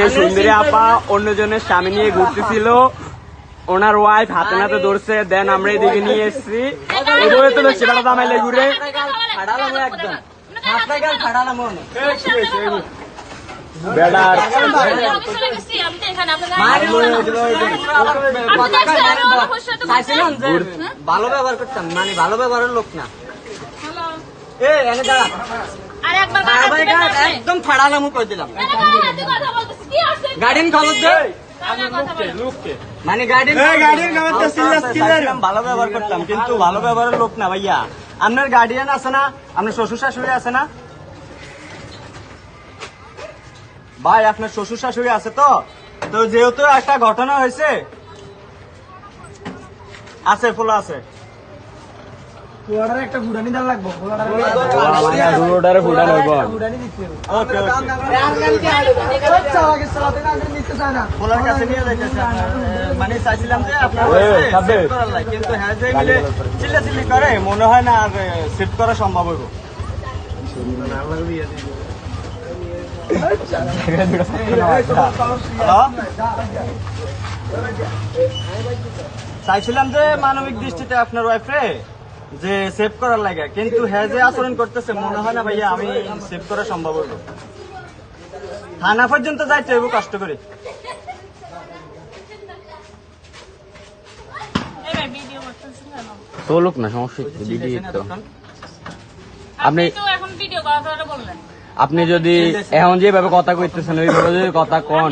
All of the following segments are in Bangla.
যে সুন্দরী আপা অন্যজনের স্বামী নিয়ে ঘুরতেছিল। ওনার ওয়াইফ হাতে নাতে ধরছে দেন আমরা এদিকে নিয়ে এসেছি। এগুলো তো বেটা দামাইলে ঘুরে। একদম ভালো ব্যবহার করতাম মানে ভালো ব্যবহারের লোক না। এ এনে দাঁড়া। একদম ফাড়ালাম কই দিলাম। গার্ডেন খবর দে। মানে গার্ডেন ভালো ব্যবহার করতাম কিন্তু ভালো ব্যবহারের লোক না ভাইয়া। আপনার গার্ডিয়ান আছে না? আপনার শ্বশুর শাশুড়ি আছে না? ভাই আপনার শ্বশুর শাশুড়ি আছে তো? তো যেহেতু একটা ঘটনা হয়েছে আছে ফুল আছে। একটা ঘুরানি দেওয়া লাগবো রোডারে ফুটা লইব ওকে ওকে ফুলের কাছে নিয়ে যাইতেছে মানে চাইছিলাম যে আপনার ওই, ওই, সেভ করার লাগে, কিন্তু হ্যাঁ যে মিলে চিল্লা চিল্লি করে মনে হয় না আর সেভ করা সম্ভব হইব চাইছিলাম যে মানবিক দৃষ্টিতে আপনার ওয়াইফে যে সেভ করার লাগে। কিন্তু হ্যাঁ যে আচরণ করতেছে মনে হয় না ভাইয়া আমি সেভ করা সম্ভব হইব থানা পর্যন্ত যাইতে হইব কষ্ট করে। চলুক না সমস্যা কি, তো। আপনি এখন ভিডিও করা বললেন। আপনি যদি এখন যেভাবে কথা কইতেছেন ওইভাবে যদি কথা কন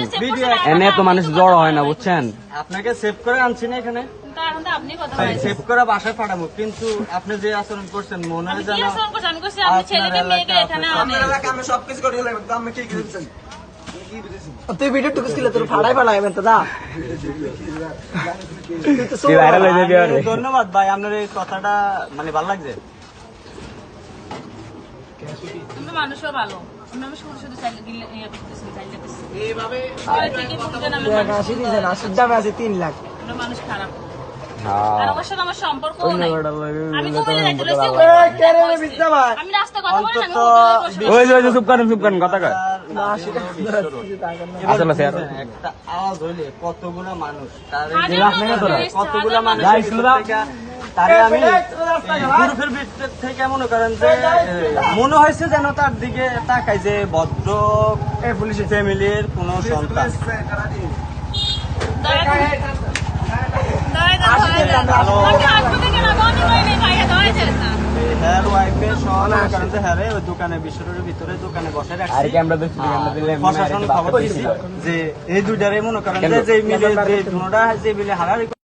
এনে তো মানুষ জড় হয় না বুঝছেন? আপনাকে সেভ করে আনছি না এখানে। সেভ করে বাসায় পাঠাবো কিন্তু আপনি যে আচরণ করছেন মনে হয় আমি কি আমি তুই ভিডিও তোর ফাড়াই ফাড়াই তো দা। তুই ভাইরাল যাবি আরে। ধন্যবাদ ভাই আপনার এই কথাটা মানে ভালো লাগছে? মানুষও ভালো। তুমি শুধু শুধু চাইলে দিলে ইয়ে করতেছি চাইলে এইভাবে ঠিকই বলছেন আমি আশি দিয়েছে আশির দামে আছে তিন লাখ। আমরা মানুষ খারাপ। কতগুলো মানুষ কতগুলো তারে আমি গ্রুপের ভিতর থেকে মনে করেন যে মনে হয়েছে যেন তার দিকে তাকাই যে ভদ্র পুলিশ ফ্যামিলির কোন সন্তান মনে হ্যাঁ প্রশাসন খবর দিছি যে এই দুইটারে মনে করেন যে মিলে যে দুটা যে মিলে হারাহারি